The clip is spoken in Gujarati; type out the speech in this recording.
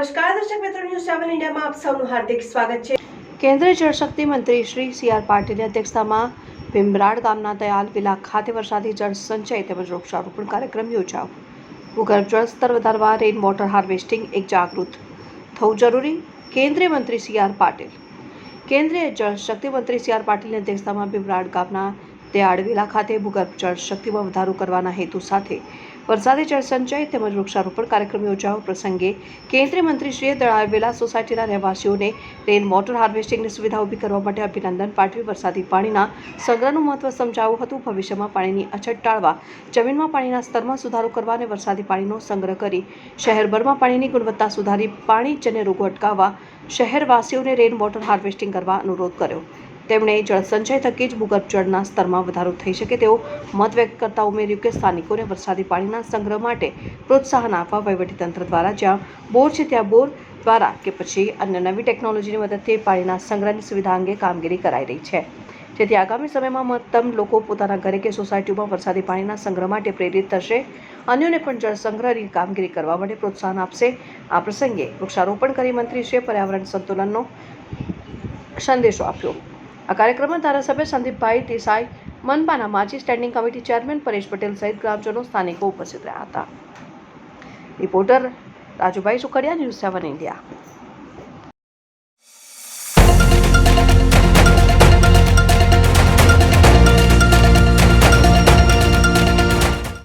સેવન ઇન્ડિયામાં આપ સૌનું હાર્દિક સ્વાગત છે. કેન્દ્રીય જળશક્તિ મંત્રી શ્રી સી આર પાટીલની અધ્યક્ષતામાં ભીમરાડ ગામના દયાલ વિલા ખાતે વરસાદી જળ સંચય તેમજ વૃક્ષારોપણ કાર્યક્રમ યોજાયો. ભૂગર્ભ જળ સ્તર વધારવા રેઇન વોટર હાર્વેસ્ટિંગ એક જાગૃત થવું જરૂરી, કેન્દ્રીય મંત્રી સી આર પાટીલ. કેન્દ્રીય જળશક્તિ મંત્રી સી આર પાટીલની અધ્યક્ષતામાં ભીમરાડ ગામના દયાળ આડવેલા ખાતે ભૂગર્ભ જળ શક્તિમાં વધારો કરવાના હેતુ સાથે વરસાદી જળ સંચય તેમજ વૃક્ષારોપણ કાર્યક્રમ યોજાવા પ્રસંગે કેન્દ્રીય મંત્રીશ્રીએ દળાવેલા સોસાયટીના રહેવાસીઓને રેન વોટર હાર્વેસ્ટિંગની સુવિધા ઊભી કરવા માટે અભિનંદન પાઠવી વરસાદી પાણીના સંગ્રહનું મહત્વ સમજાવ્યું હતું. ભવિષ્યમાં પાણીની અછત ટાળવા, જમીનમાં પાણીના સ્તરમાં સુધારો કરવા અને વરસાદી પાણીનો સંગ્રહ કરી શહેરભરમાં પાણીની ગુણવત્તા સુધારી પાણીજન્ય રોગો અટકાવવા શહેરવાસીઓને રેન વોટર હાર્વેસ્ટિંગ કરવા અનુરોધ કર્યો. તેમણે જળસંચય થકી જ ભૂગર્ભ જળના સ્તરમાં વધારો થઈ શકે તેવો મત વ્યક્ત કરતા ઉમેર્યું કે સ્થાનિકોને વરસાદી પાણીના સંગ્રહ માટે પ્રોત્સાહન આપવા વહીવટીતંત્ર દ્વારા જ્યાં બોર છે ત્યાં બોર દ્વારા કે પછી અન્ય નવી ટેકનોલોજીની મદદથી પાણીના સંગ્રહની સુવિધા અંગે કામગીરી કરાઈ રહી છે. જેથી આગામી સમયમાં મહત્તમ લોકો પોતાના ઘરે કે સોસાયટીઓમાં વરસાદી પાણીના સંગ્રહ માટે પ્રેરિત થશે. અન્યોને પણ જળ સંગ્રહની કામગીરી કરવા માટે પ્રોત્સાહન આપશે. આ પ્રસંગે વૃક્ષારોપણ કરી મંત્રીશ્રીએ પર્યાવરણ સંતુલનનો સંદેશો આપ્યો. આ કાર્યક્રમમાં ધારાસભ્ય સંદીપભાઈ દેસાઈ, મનપાના માજી standing committee chairman Paresh Patel સહિત ગ્રામજનો સ્થાનિકો ઉપસ્થિત રહ્યા હતા. Reporter Rajubhai Sukhadiya news seven India